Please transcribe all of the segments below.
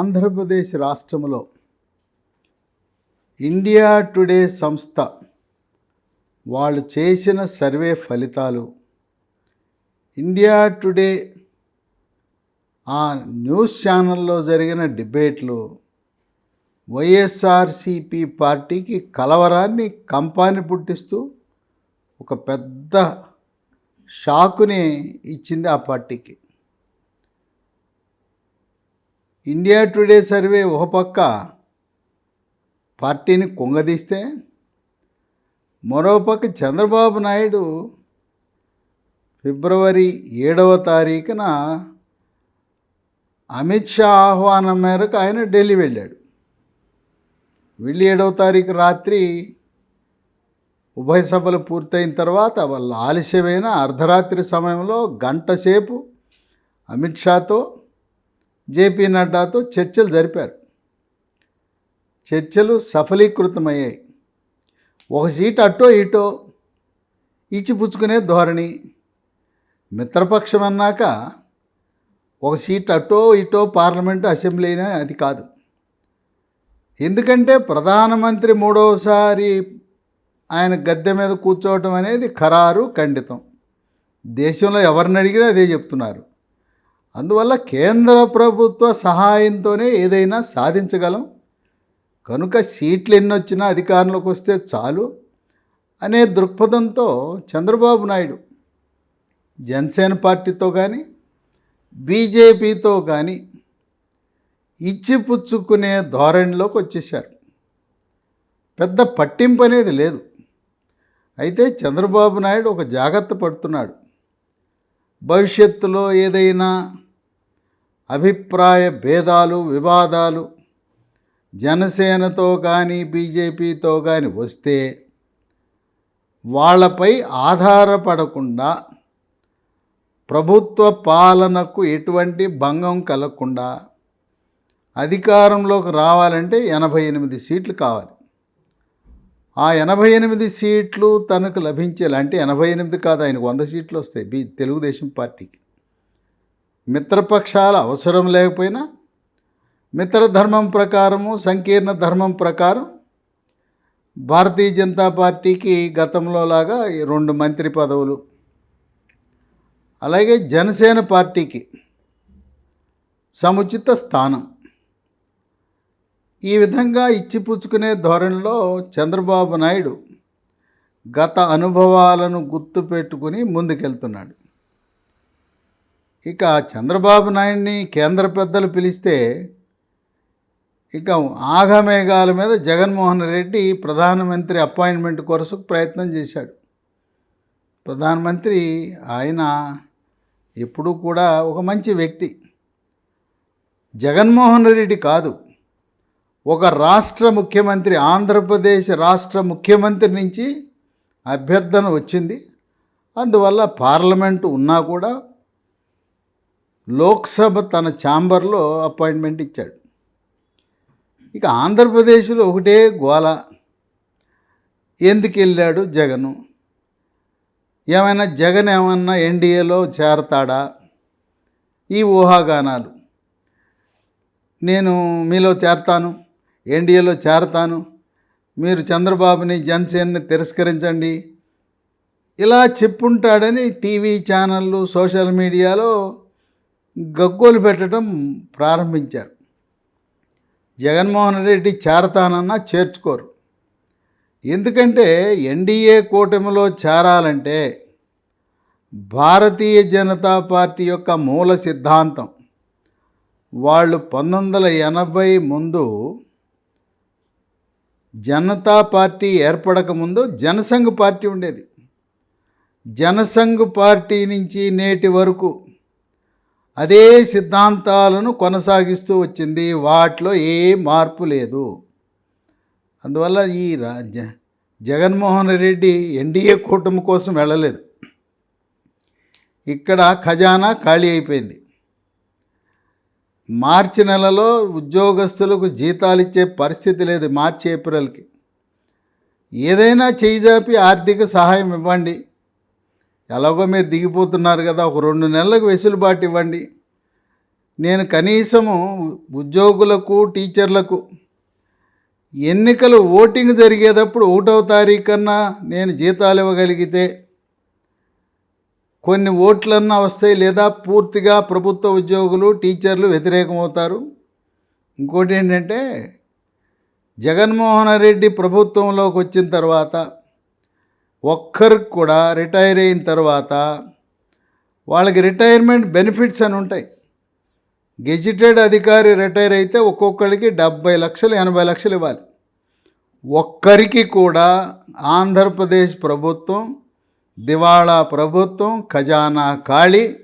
ఆంధ్రప్రదేశ్ రాష్ట్రంలో India today సంస్థ వాళ్ళు చేసిన సర్వే ఫలితాలు ఇండియా టుడే ఆ న్యూస్ ఛానల్లో జరిగిన డిబేట్లు వైఎస్ఆర్సిపి పార్టీకి కలవరాన్ని కంపాన్ని పుట్టిస్తూ ఒక పెద్ద షాకుని ఇచ్చింది ఆ పార్టీకి. ఇండియా టుడే సర్వే ఒక పక్క పార్టీని కుంగదీస్తే మరోపక్క చంద్రబాబు నాయుడు ఫిబ్రవరి ఏడవ తారీఖున అమిత్ షా ఆహ్వానం మేరకు ఆయన ఢిల్లీ వెళ్ళాడు. వెళ్ళి ఏడవ తారీఖు రాత్రి ఉభయ సభలు పూర్తయిన తర్వాత వాళ్ళు ఆలస్యమైన అర్ధరాత్రి సమయంలో గంట సేపు అమిత్ షాతో జేపీ నడ్డాతో చర్చలు జరిపారు. చర్చలు సఫలీకృతమయ్యాయి. ఒక సీట్ అటో ఇటో ఇచ్చిపుచ్చుకునే ధోరణి మిత్రపక్షం అన్నాక ఒక సీట్ అటో ఇటో పార్లమెంటు అసెంబ్లీ అయినా అది కాదు. ఎందుకంటే ప్రధానమంత్రి మూడవసారి ఆయన గద్దె మీద కూర్చోవటం అనేది ఖరారు ఖండితం. దేశంలో ఎవరిని అడిగినా అదే చెప్తున్నారు. అందువల్ల కేంద్ర ప్రభుత్వ సహాయంతోనే ఏదైనా సాధించగలం. కనుక సీట్లు ఎన్ని వచ్చినా అధికారంలోకి వస్తే చాలు అనే దృక్పథంతో చంద్రబాబు నాయుడు జనసేన పార్టీతో కానీ బీజేపీతో కానీ ఇచ్చిపుచ్చుకునే ధోరణిలోకి వచ్చేసారు పెద్ద పట్టింపు అనేది లేదు. అయితే చంద్రబాబు నాయుడు ఒక జాగ్రత్త పడుతున్నాడు. భవిష్యత్తులో ఏదైనా అభిప్రాయ భేదాలు వివాదాలు జనసేనతో కానీ బీజేపీతో కానీ వస్తే వాళ్ళపై ఆధారపడకుండా ప్రభుత్వ పాలనకు ఎటువంటి భంగం కలగకుండా అధికారంలోకి రావాలంటే ఎనభై ఎనిమిది సీట్లు కావాలి. ఆ ఎనభై ఎనిమిది సీట్లు తనకు లభించేలా అంటే ఎనభై ఎనిమిది కాదు ఆయనకు వంద సీట్లు వస్తాయి బీ తెలుగుదేశం పార్టీకి. మిత్రపక్షాల అవసరం లేకపోయినా మిత్రధర్మం ప్రకారము సంకీర్ణ ధర్మం ప్రకారం భారతీయ జనతా పార్టీకి గతంలో లాగా ఈ రెండు మంత్రి పదవులు అలాగే జనసేన పార్టీకి సముచిత స్థానం. ఈ విధంగా ఇచ్చిపుచ్చుకునే ధోరణిలో చంద్రబాబు నాయుడు గత అనుభవాలను గుర్తుపెట్టుకుని ముందుకెళ్తున్నాడు. ఇక చంద్రబాబు నాయుడిని కేంద్ర పెద్దలు పిలిస్తే ఇక ఆఘమేఘాల మీద జగన్మోహన్ రెడ్డి ప్రధానమంత్రి అపాయింట్మెంట్ కొరకు ప్రయత్నం చేశాడు. ప్రధానమంత్రి ఆయన ఎప్పుడూ కూడా ఒక మంచి వ్యక్తి. జగన్మోహన్ రెడ్డి కాదు. ఒక రాష్ట్ర ముఖ్యమంత్రి ఆంధ్రప్రదేశ్ రాష్ట్ర ముఖ్యమంత్రి నుంచి అభ్యర్థన వచ్చింది. అందువల్ల పార్లమెంటు ఉన్నా కూడా లోక్సభ తన ఛాంబర్లో అపాయింట్మెంట్ ఇచ్చాడు. ఇక ఆంధ్రప్రదేశ్లో ఒకటే గోల. ఎందుకు వెళ్ళాడు జగను? ఏమైనా జగన్ ఏమన్నా ఎన్డీఏలో చేరతాడా? ఈ ఊహాగానాలు. నేను మీలో చేరతాను. ఎన్డీఏలో చేరతాను. మీరు చంద్రబాబుని జనసేనని తిరస్కరించండి. ఇలా చెప్పుంటాడని టీవీ ఛానళ్ళు సోషల్ మీడియాలో గగ్గోలు పెట్టడం ప్రారంభించారు. జగన్మోహన్ రెడ్డి చేరతానన్నా చేర్చుకోరు. ఎందుకంటే ఎన్డీఏ కూటమిలో చేరాలంటే భారతీయ జనతా పార్టీ యొక్క మూల సిద్ధాంతం. వాళ్ళు పంతొమ్మిది వందల ఎనభై ముందు జనతా పార్టీ ఏర్పడక ముందు జనసంఘ్ పార్టీ ఉండేది. జనసంఘ్ పార్టీ నుంచి నేటి వరకు అదే సిద్ధాంతాలను కొనసాగిస్తూ వచ్చింది. వాటిలో ఏ మార్పు లేదు. అందువల్ల ఈ రాజ్య జగన్మోహన్ రెడ్డి ఎన్డీఏ కూటమి కోసం వెళ్ళలేదు. ఇక్కడ ఖజానా ఖాళీ అయిపోయింది. మార్చి నెలలో ఉద్యోగస్తులకు జీతాలు ఇచ్చే పరిస్థితి లేదు మార్చి ఏప్రిల్కి. ఏదైనా చేయిజాపి ఆర్థిక సహాయం ఇవ్వండి. ఎలాగో మీరు దిగిపోతున్నారు కదా ఒక రెండు నెలలకు వెసులుబాటు ఇవ్వండి. నేను కనీసము ఉద్యోగులకు టీచర్లకు ఎన్నికలు ఓటింగ్ జరిగేటప్పుడు ఒకటవ తారీఖన్నా నేను జీతాలు ఇవ్వగలిగితే కొన్ని ఓట్లన్నా వస్తాయి లేదా పూర్తిగా ప్రభుత్వ ఉద్యోగులు టీచర్లు వ్యతిరేకమవుతారు. ఇంకోటి ఏంటంటే జగన్మోహన్ రెడ్డి ప్రభుత్వంలోకి వచ్చిన తర్వాత ఒక్కరికి కూడా రిటైర్ అయిన తర్వాత వాళ్ళకి రిటైర్మెంట్ బెనిఫిట్స్ అని ఉంటాయి. గెజిటెడ్ అధికారి రిటైర్ అయితే ఒక్కొక్కరికి డెబ్బై లక్షలు ఎనభై లక్షలు ఇవ్వాలి. ఒక్కరికి కూడా ఆంధ్రప్రదేశ్ ప్రభుత్వం దివాళా ప్రభుత్వం ఖజానా ఖాళీ.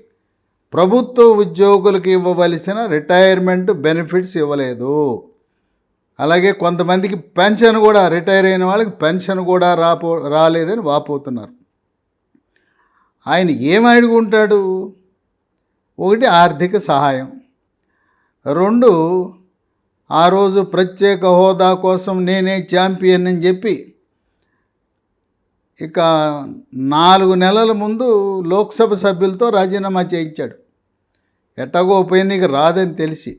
ప్రభుత్వ ఉద్యోగులకు ఇవ్వవలసిన రిటైర్మెంట్ బెనిఫిట్స్ ఇవ్వలేదు. అలాగే కొంతమందికి పెన్షన్ కూడా రిటైర్ అయిన వాళ్ళకి పెన్షన్ కూడా రాపో రాలేదని వాపోతున్నారు. ఆయన ఏమి అడుగుంటాడు? ఒకటి ఆర్థిక సహాయం. రెండు ఆ రోజు ప్రత్యేక హోదా కోసం నేనే ఛాంపియన్ అని చెప్పి ఇక నాలుగు నెలల ముందు లోక్సభ సభ్యులతో రాజీనామా చేయించాడు. ఎట్టాగో ఉప ఎన్నిక రాదని తెలిసి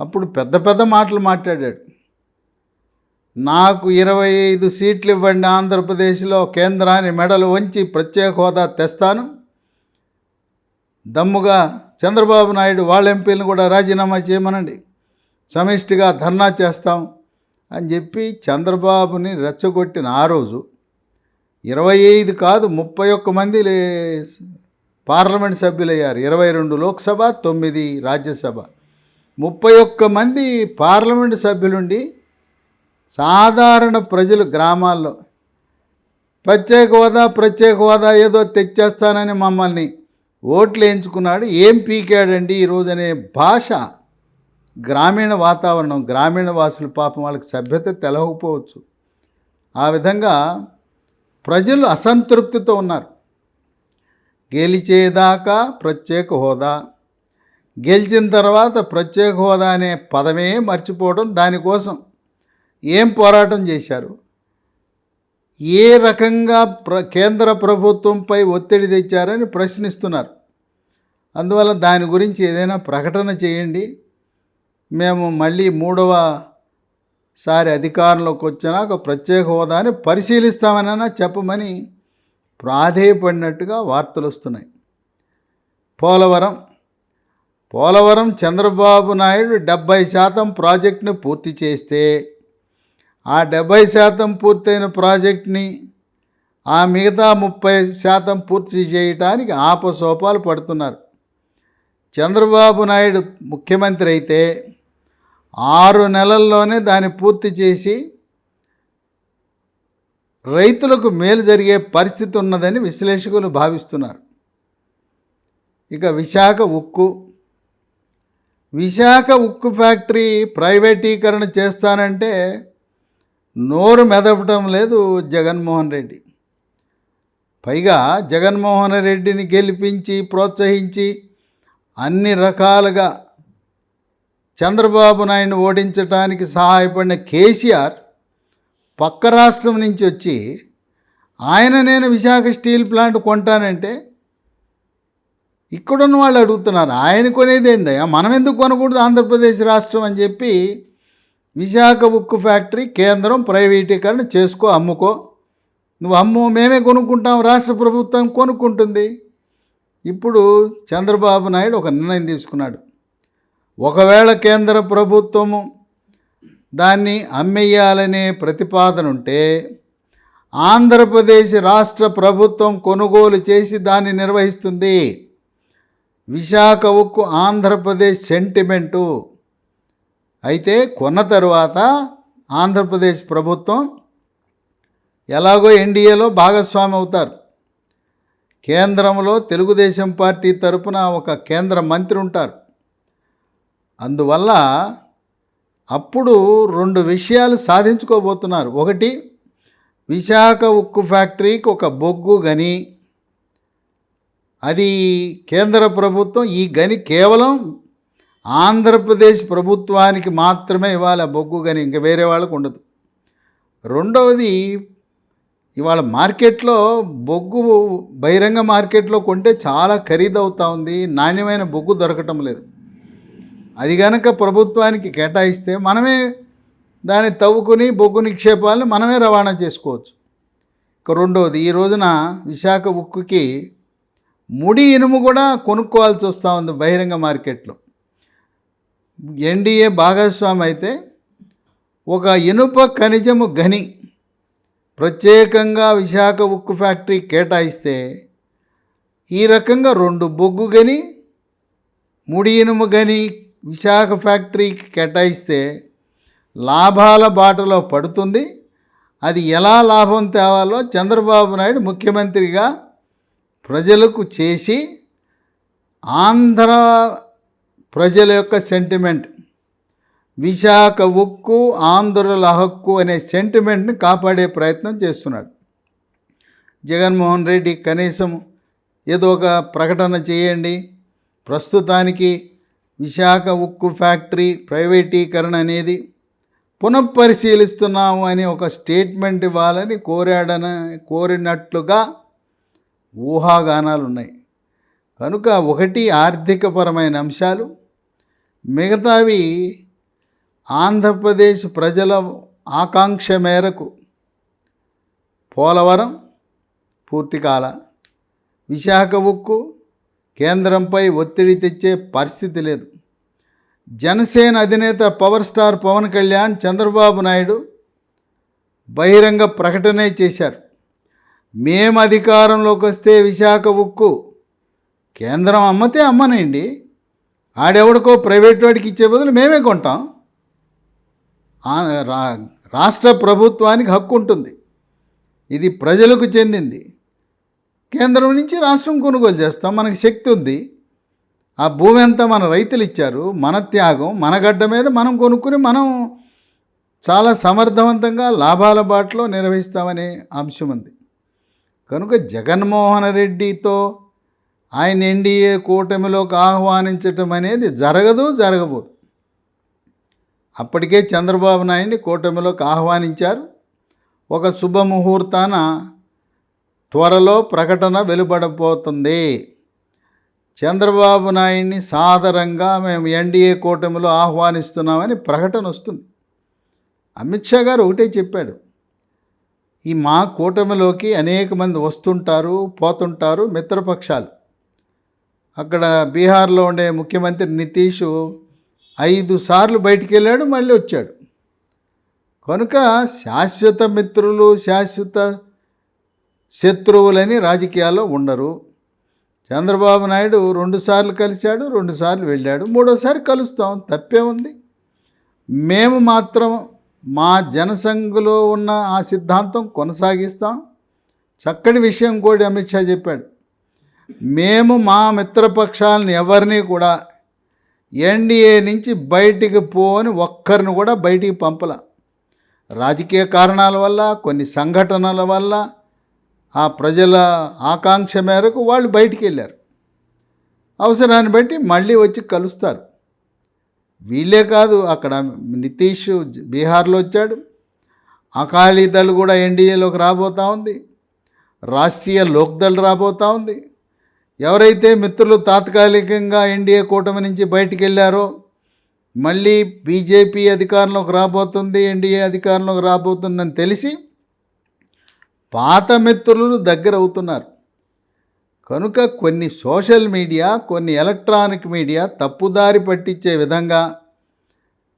అప్పుడు పెద్ద పెద్ద మాటలు మాట్లాడాడు. నాకు ఇరవై ఐదు సీట్లు ఇవ్వండి ఆంధ్రప్రదేశ్లో కేంద్రాన్ని మెడలు వంచి ప్రత్యేక హోదా తెస్తాను. దమ్ముగా చంద్రబాబు నాయుడు వాళ్ళ ఎంపీలను కూడా రాజీనామా చేయమనండి. సమిష్టిగా ధర్నా చేస్తాం అని చెప్పి చంద్రబాబుని రెచ్చగొట్టిన ఆ రోజు ఇరవై ఐదు కాదు ముప్పై ఒక్క మంది లే- పార్లమెంట్ సభ్యులయ్యారు. ఇరవై రెండు లోక్సభ తొమ్మిది రాజ్యసభ. ముప్పై ఒక్క మంది పార్లమెంట్ సభ్యులుండి సాధారణ ప్రజలు గ్రామాల్లో. ప్రత్యేక హోదా ప్రత్యేక హోదా ఏదో తెచ్చేస్తానని మమ్మల్ని ఓట్లు వేయించుకున్నాడు ఏం పీకాడండి ఈరోజు అనే భాష. గ్రామీణ వాతావరణం గ్రామీణ వాసులు పాపం వాళ్ళకి సభ్యత తెలవకపోవచ్చు. ఆ విధంగా ప్రజలు అసంతృప్తితో ఉన్నారు. గెలిచేదాకా ప్రత్యేక హోదా. గెలిచిన తర్వాత ప్రత్యేక హోదా అనే పదమే మర్చిపోవడం దానికోసం. ఏం పోరాటం చేశారు? ఏ రకంగా ప్ర కేంద్ర ప్రభుత్వంపై ఒత్తిడి తెచ్చారని ప్రశ్నిస్తున్నారు. అందువల్ల దాని గురించి ఏదైనా ప్రకటన చేయండి. మేము మళ్ళీ మూడవ సారి అధికారంలోకి వచ్చినాక ప్రత్యేక హోదాని పరిశీలిస్తామనైనా చెప్పమని ప్రాధేయపడినట్టుగా వార్తలు వస్తున్నాయి. పోలవరం పోలవరం చంద్రబాబు నాయుడు డెబ్భై శాతం ప్రాజెక్టును పూర్తి చేస్తే ఆ డెబ్భై శాతం పూర్తయిన ప్రాజెక్ట్ని ఆ మిగతా ముప్పై శాతం పూర్తి చేయటానికి ఆపసోపాలు పడుతున్నారు. చంద్రబాబు నాయుడు ముఖ్యమంత్రి అయితే ఆరు నెలల్లోనే దాన్ని పూర్తి చేసి రైతులకు మేలు జరిగే పరిస్థితి ఉన్నదని విశ్లేషకులు భావిస్తున్నారు. ఇక విశాఖ ఉక్కు. విశాఖ ఉక్కు ఫ్యాక్టరీ ప్రైవేటీకరణ చేస్తానంటే నోరు మెదపటం లేదు జగన్మోహన్ రెడ్డి. పైగా జగన్మోహన్ రెడ్డిని గెలిపించి ప్రోత్సహించి అన్ని రకాలుగా చంద్రబాబు నాయుడు ఓడించడానికి సహాయపడిన కేసీఆర్ పక్క రాష్ట్రం నుంచి వచ్చి ఆయన నేను విశాఖ స్టీల్ ప్లాంట్ కొంటానంటే ఇక్కడున్న వాళ్ళు అడుగుతున్నారు ఆయన కొనేది ఏందయ్యా? మనం ఎందుకు కొనకూడదు ఆంధ్రప్రదేశ్ రాష్ట్రం? అని చెప్పి విశాఖ ఉక్కు ఫ్యాక్టరీ కేంద్రం ప్రైవేటీకరణ చేసుకో అమ్ముకో. నువ్వు అమ్ము మేమే కొనుక్కుంటాం రాష్ట్ర ప్రభుత్వం కొనుక్కుంటుంది. ఇప్పుడు చంద్రబాబు నాయుడు ఒక నిర్ణయం తీసుకున్నాడు. ఒకవేళ కేంద్ర ప్రభుత్వము దాన్ని అమ్మేయాలనే ప్రతిపాదన ఉంటే ఆంధ్రప్రదేశ్ రాష్ట్ర ప్రభుత్వం కొనుగోలు చేసి దాన్ని నిర్వహిస్తుంది. విశాఖ ఉక్కు ఆంధ్రప్రదేశ్ సెంటిమెంటు. అయితే కొన్న తరువాత ఆంధ్రప్రదేశ్ ప్రభుత్వం ఎలాగో ఎన్డీఏలో భాగస్వామి అవుతారు. కేంద్రంలో తెలుగుదేశం పార్టీ తరపున ఒక కేంద్ర మంత్రి ఉంటారు. అందువల్ల అప్పుడు రెండు విషయాలు సాధించుకోబోతున్నారు. ఒకటి విశాఖ ఉక్కు ఫ్యాక్టరీకి ఒక బొగ్గు గని. అది కేంద్ర ప్రభుత్వం ఈ గని కేవలం ఆంధ్రప్రదేశ్ ప్రభుత్వానికి మాత్రమే ఇవాళ బొగ్గు గని ఇంకా వేరే వాళ్ళకు ఉండదు. రెండవది ఇవాళ మార్కెట్లో బొగ్గు బహిరంగ మార్కెట్లో కొంటే చాలా ఖరీదవుతూ ఉంది నాణ్యమైన బొగ్గు దొరకటం లేదు. అది గనక ప్రభుత్వానికి కేటాయిస్తే మనమే దాన్ని తవ్వుకుని బొగ్గు నిక్షేపాలను మనమే రవాణా చేసుకోవచ్చు. ఇక రెండవది ఈ రోజున విశాఖ ఉక్కుకి ముడి ఇనుము కూడా కొనుక్కోవాల్సి వస్తూ ఉంది బహిరంగ మార్కెట్లో. ఎన్డీఏ భాగస్వామి అయితే ఒక ఇనుప ఖనిజము గని ప్రత్యేకంగా విశాఖ ఉక్కు ఫ్యాక్టరీ కేటాయిస్తే ఈ రకంగా రెండు బొగ్గు గని ముడి ఇనుము గని విశాఖ ఫ్యాక్టరీకి కేటాయిస్తే లాభాల బాటలో పడుతుంది. అది ఎలా లాభం తేవాలో చంద్రబాబు నాయుడు ముఖ్యమంత్రిగా ప్రజలకు చేసి ఆంధ్ర ప్రజల యొక్క సెంటిమెంట్ విశాఖ ఉక్కు ఆంధ్రుల హక్కు అనే సెంటిమెంట్ని కాపాడే ప్రయత్నం చేస్తున్నాడు. జగన్మోహన్ రెడ్డి కనీసం ఏదో ఒక ప్రకటన చేయండి. ప్రస్తుతానికి విశాఖ ఉక్కు ఫ్యాక్టరీ ప్రైవేటీకరణ అనేది పునఃపరిశీలిస్తున్నాము అని ఒక స్టేట్మెంట్ ఇవ్వాలని కోరాడన కోరినట్లుగా ఊహాగానాలు ఉన్నాయి కనుక ఒకటి ఆర్థికపరమైన అంశాలు మిగతావి ఆంధ్రప్రదేశ్ ప్రజల ఆకాంక్ష మేరకు పోలవరం పూర్తి కాల విశాఖ ఉక్కు కేంద్రంపై ఒత్తిడి తెచ్చే పరిస్థితి లేదు. జనసేన అధినేత పవర్ స్టార్ పవన్ కళ్యాణ్ చంద్రబాబు నాయుడు బహిరంగ ప్రకటనే చేశారు. మేము అధికారంలోకి వస్తే విశాఖ ఉక్కు. కేంద్రం అమ్మతే అమ్మనండి. ఆడెవడికో ప్రైవేట్ వాడికి ఇచ్చే బదులు మేమే కొంటాం. రా- రాష్ట్ర ప్రభుత్వానికి హక్కు ఉంటుంది. ఇది ప్రజలకు చెందింది. కేంద్రం నుంచి రాష్ట్రం కొనుగోలు చేస్తాం మనకి శక్తి ఉంది. ఆ భూమి అంతా మన రైతులు ఇచ్చారు మన త్యాగం మన గడ్డ మీద మనం కొనుక్కుని మనం చాలా సమర్థవంతంగా లాభాల బాటలో నిర్వహిస్తామనే అంశం ఉంది. కనుక జగన్మోహన్ రెడ్డితో ఆయన ఎన్డీఏ కూటమిలోకి ఆహ్వానించటం అనేది జరగదు జరగబోదు. అప్పటికే చంద్రబాబు నాయుడిని కూటమిలోకి ఆహ్వానించారు. ఒక శుభముహూర్తాన త్వరలో ప్రకటన వెలువడబోతుంది. చంద్రబాబు నాయుడిని సాదరంగా మేము ఎన్డీఏ కూటమిలో ఆహ్వానిస్తున్నామని ప్రకటన వస్తుంది. అమిత్ షా గారు ఒకటే చెప్పాడు. ఈ మా కూటమిలోకి అనేక మంది వస్తుంటారు పోతుంటారు మిత్రపక్షాలు. అక్కడ బీహార్లో ఉండే ముఖ్యమంత్రి నితీష్ ఐదు సార్లు బయటికి వెళ్ళాడు మళ్ళీ వచ్చాడు. కనుక శాశ్వత మిత్రులు శాశ్వత శత్రువులని రాజకీయాల్లో ఉండరు. చంద్రబాబు నాయుడు రెండుసార్లు కలిశాడు రెండుసార్లు వెళ్ళాడు మూడోసారి కలుస్తాం తప్పే ఉంది. మేము మాత్రం మా జనసంఘులో ఉన్న ఆ సిద్ధాంతం కొనసాగిస్తాం. చక్కటి విషయం కూడా అమిత్ షా చెప్పాడు. మేము మా మిత్రపక్షాలను ఎవరిని కూడా ఎన్డీఏ నుంచి బయటికి పోని ఒక్కరిని కూడా బయటికి పంపల. రాజకీయ కారణాల వల్ల కొన్ని సంఘటనల వల్ల ఆ ప్రజల ఆకాంక్ష మేరకు వాళ్ళు బయటికి వెళ్ళారు అవసరాన్ని బట్టి మళ్ళీ వచ్చి కలుస్తారు. వీళ్ళే కాదు అక్కడ నితీష్ బీహార్లో వచ్చాడు. అకాలీదళ్ కూడా ఎన్డీఏలోకి రాబోతూ ఉంది. రాష్ట్రీయ లోక్దళ్ రాబోతూ ఉంది. ఎవరైతే మిత్రులు తాత్కాలికంగా ఎన్డీఏ కూటమి నుంచి బయటికి వెళ్ళారో మళ్ళీ బీజేపీ అధికారంలోకి రాబోతుంది ఎన్డీఏ అధికారంలోకి రాబోతుందని తెలిసి పాత మిత్రులు దగ్గర అవుతున్నారు కనుక కొన్ని సోషల్ మీడియా కొన్ని ఎలక్ట్రానిక్ మీడియా తప్పుదారి పట్టించే విధంగా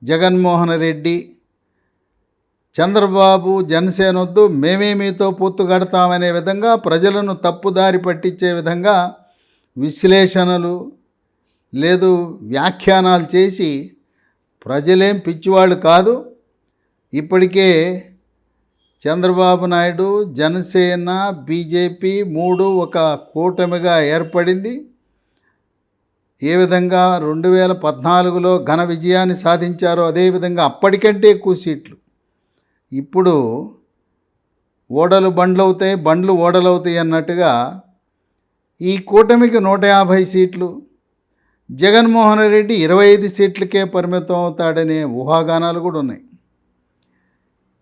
జగన్మోహన్ రెడ్డి చంద్రబాబు జనసేన వద్దు మేమే మీతో పొత్తు కడతామనే విధంగా ప్రజలను తప్పుదారి పట్టించే విధంగా విశ్లేషణలు లేదు వ్యాఖ్యానాలు చేసి ప్రజలేం పిచ్చివాళ్ళు కాదు. ఇప్పటికే చంద్రబాబు నాయుడు జనసేన బీజేపీ మూడు ఒక కూటమిగా ఏర్పడింది. ఏ విధంగా రెండు వేల పద్నాలుగులో ఘన విజయాన్ని సాధించారో అదేవిధంగా అప్పటికంటే ఎక్కువ సీట్లు. ఇప్పుడు ఓడలు బండ్లు అవుతాయి బండ్లు ఓడలు అవుతాయి అన్నట్టుగా ఈ కూటమికి నూట యాభై సీట్లు జగన్మోహన్ రెడ్డి ఇరవై ఐదు సీట్లకే పరిమితం అవుతాడనే ఊహాగానాలు కూడా ఉన్నాయి.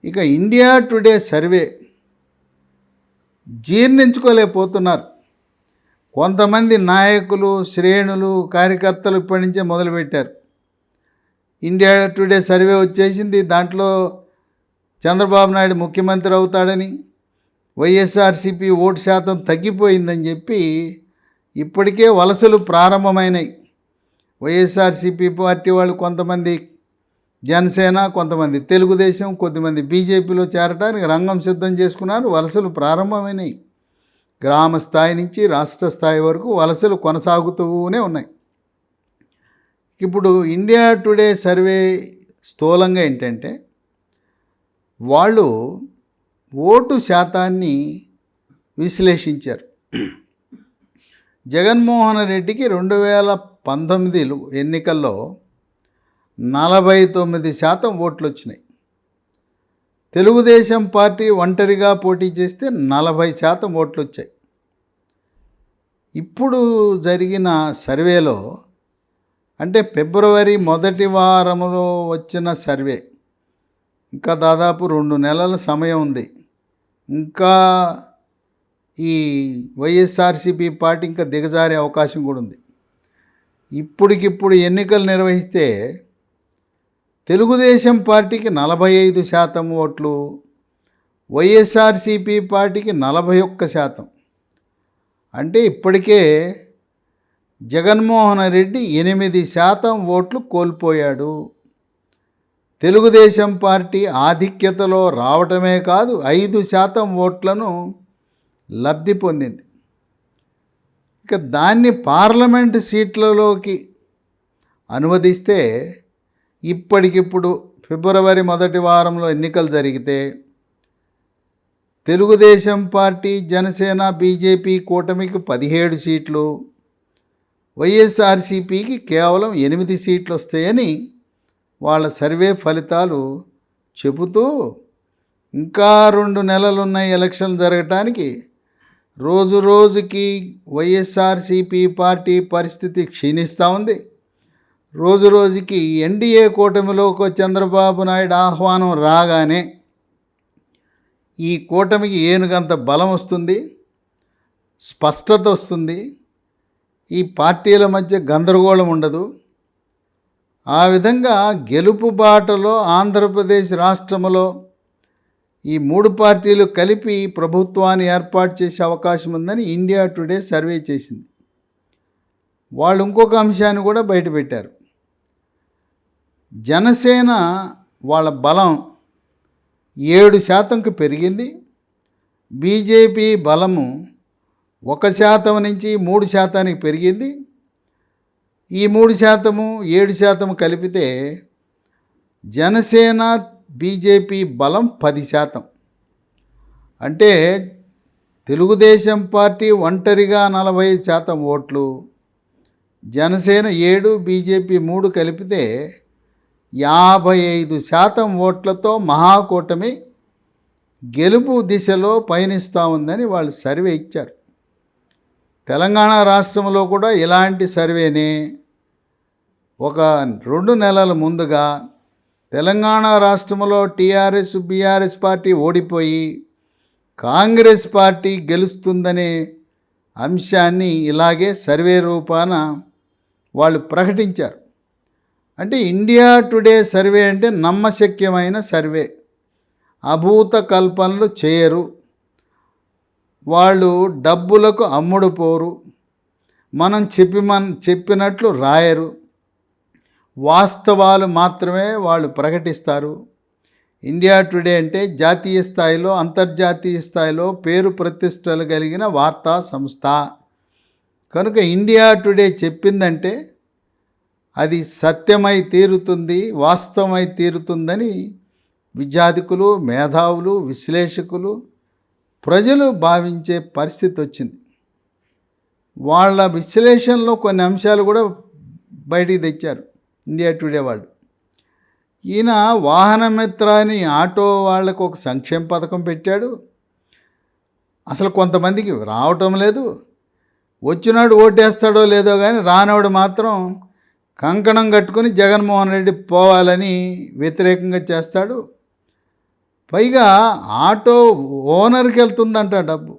ఇక ఇండియా టుడే సర్వే జీర్ణించుకోలేకపోతున్నారు. కొంతమంది నాయకులు శ్రేణులు కార్యకర్తలు ఇప్పటి నుంచే మొదలుపెట్టారు. ఇండియా టుడే సర్వే వచ్చేసింది. దాంట్లో చంద్రబాబు నాయుడు ముఖ్యమంత్రి అవుతాడని వైఎస్ఆర్సీపీ ఓటు శాతం తగ్గిపోయిందని చెప్పి ఇప్పటికే వలసలు ప్రారంభమైనాయి. వైఎస్ఆర్సీపీ పార్టీ వాళ్ళు కొంతమంది జనసేన కొంతమంది తెలుగుదేశం కొద్దిమంది బీజేపీలో చేరడానికి రంగం సిద్ధం చేసుకున్నారు. వలసలు ప్రారంభమైనాయి. గ్రామ స్థాయి నుంచి రాష్ట్ర స్థాయి వరకు వలసలు కొనసాగుతూనే ఉన్నాయి. ఇప్పుడు ఇండియా టుడే సర్వే స్థూలంగా ఏంటంటే వాళ్ళు ఓటు శాతాన్ని విశ్లేషించారు. జగన్మోహన్ రెడ్డికి రెండు వేల పంతొమ్మిది ఎన్నికల్లో నలభై తొమ్మిది శాతం ఓట్లు వచ్చినాయి తెలుగుదేశం పార్టీ ఒంటరిగా పోటీ చేస్తే నలభై శాతం ఓట్లు వచ్చాయి ఇప్పుడు జరిగిన సర్వేలో అంటే ఫిబ్రవరి మొదటి వారంలో వచ్చిన సర్వే ఇంకా దాదాపు రెండు నెలల సమయం ఉంది. ఇంకా ఈ వైఎస్ఆర్సీపీ పార్టీ ఇంకా దిగజారే అవకాశం కూడా ఉంది. ఇప్పటికిప్పుడు ఎన్నికలు నిర్వహిస్తే తెలుగుదేశం పార్టీకి నలభై ఐదు శాతం ఓట్లు వైఎస్ఆర్సీపీ పార్టీకి నలభై ఒక్క శాతం. అంటే ఇప్పటికే జగన్మోహన్ రెడ్డి ఎనిమిది శాతం ఓట్లు కోల్పోయాడు. తెలుగుదేశం పార్టీ ఆధిక్యతలో రావటమే కాదు ఐదు శాతం ఓట్లను లబ్ధి పొందింది. ఇక దాన్ని పార్లమెంటు సీట్లలోకి అనువదిస్తే ఇప్పటికిప్పుడు ఫిబ్రవరి మొదటి వారంలో ఎన్నికలు జరిగితే తెలుగుదేశం పార్టీ జనసేన బీజేపీ కూటమికి పదిహేడు సీట్లు వైఎస్ఆర్సీపీకి కేవలం ఎనిమిది సీట్లు వస్తాయని వాళ్ళ సర్వే ఫలితాలు చెబుతూ ఇంకా రెండు నెలలున్నాయి ఎలక్షన్ జరగటానికి. రోజు రోజుకి వైఎస్ఆర్సీపీ పార్టీ పరిస్థితి క్షీణిస్తూ ఉంది. రోజు రోజుకి ఎన్డీఏ కూటమిలోకి చంద్రబాబు నాయుడు ఆహ్వానం రాగానే ఈ కూటమికి ఏనుగంత బలం వస్తుంది స్పష్టత వస్తుంది ఈ పార్టీల మధ్య గందరగోళం ఉండదు. ఆ విధంగా గెలుపు బాటలో ఆంధ్రప్రదేశ్ రాష్ట్రంలో ఈ మూడు పార్టీలు కలిపి ప్రభుత్వాన్ని ఏర్పాటు చేసే అవకాశం ఉందని ఇండియా టుడే సర్వే చేసింది. వాళ్ళు ఇంకొక అంశాన్ని కూడా బయటపెట్టారు. జనసేన వాళ్ళ బలం ఏడు శాతంకి పెరిగింది. బీజేపీ బలము ఒక శాతం నుంచి మూడు శాతానికి పెరిగింది. ఈ మూడు శాతము ఏడు శాతం కలిపితే జనసేన బీజేపీ బలం పది శాతం. అంటే తెలుగుదేశం పార్టీ ఒంటరిగా నలభై శాతం ఓట్లు జనసేన ఏడు బీజేపీ మూడు కలిపితే యాభై ఐదు శాతం ఓట్లతో మహాకూటమి గెలుపు దిశలో పయనిస్తూ ఉందని వాళ్ళు సర్వే ఇచ్చారు. తెలంగాణ రాష్ట్రంలో కూడా ఇలాంటి సర్వేనే ఒక రెండు నెలల ముందుగా తెలంగాణ రాష్ట్రంలో టీఆర్ఎస్ బీఆర్ఎస్ పార్టీ ఓడిపోయి కాంగ్రెస్ పార్టీ గెలుస్తుందనే అంశాన్ని ఇలాగే సర్వే రూపాన వాళ్ళు ప్రకటించారు. అంటే ఇండియా టుడే సర్వే అంటే నమ్మశక్యమైన సర్వే అభూత కల్పనలు చేయరు. వాళ్ళు డబ్బులకు అమ్ముడు పోరు మనం చెప్పి మన చెప్పినట్లు రాయరు. వాస్తవాలు మాత్రమే వాళ్ళు ప్రకటిస్తారు. ఇండియా టుడే అంటే జాతీయ స్థాయిలో అంతర్జాతీయ స్థాయిలో పేరు ప్రతిష్టలు కలిగిన వార్తా సంస్థ. కనుక ఇండియా టుడే చెప్పిందంటే అది సత్యమై తీరుతుంది వాస్తవమై తీరుతుందని విద్యాధికులు మేధావులు విశ్లేషకులు ప్రజలు భావించే పరిస్థితి వచ్చింది. వాళ్ళ విశ్లేషణలో కొన్ని అంశాలు కూడా బయటికి తెచ్చారు ఇండియా టుడే వాళ్ళు. ఈయన వాహనమిత్ర అని ఆటో వాళ్ళకు ఒక సంక్షేమ పథకం పెట్టాడు. అసలు కొంతమందికి రావటం లేదు. వచ్చినాడు ఓటేస్తాడో లేదో కానీ రానోడు మాత్రం కంకణం కట్టుకొని జగన్మోహన్ రెడ్డి పోవాలని వ్యతిరేకంగా చేస్తాడు. పైగా ఆటో ఓనర్కి వెళ్తుందంట డబ్బు.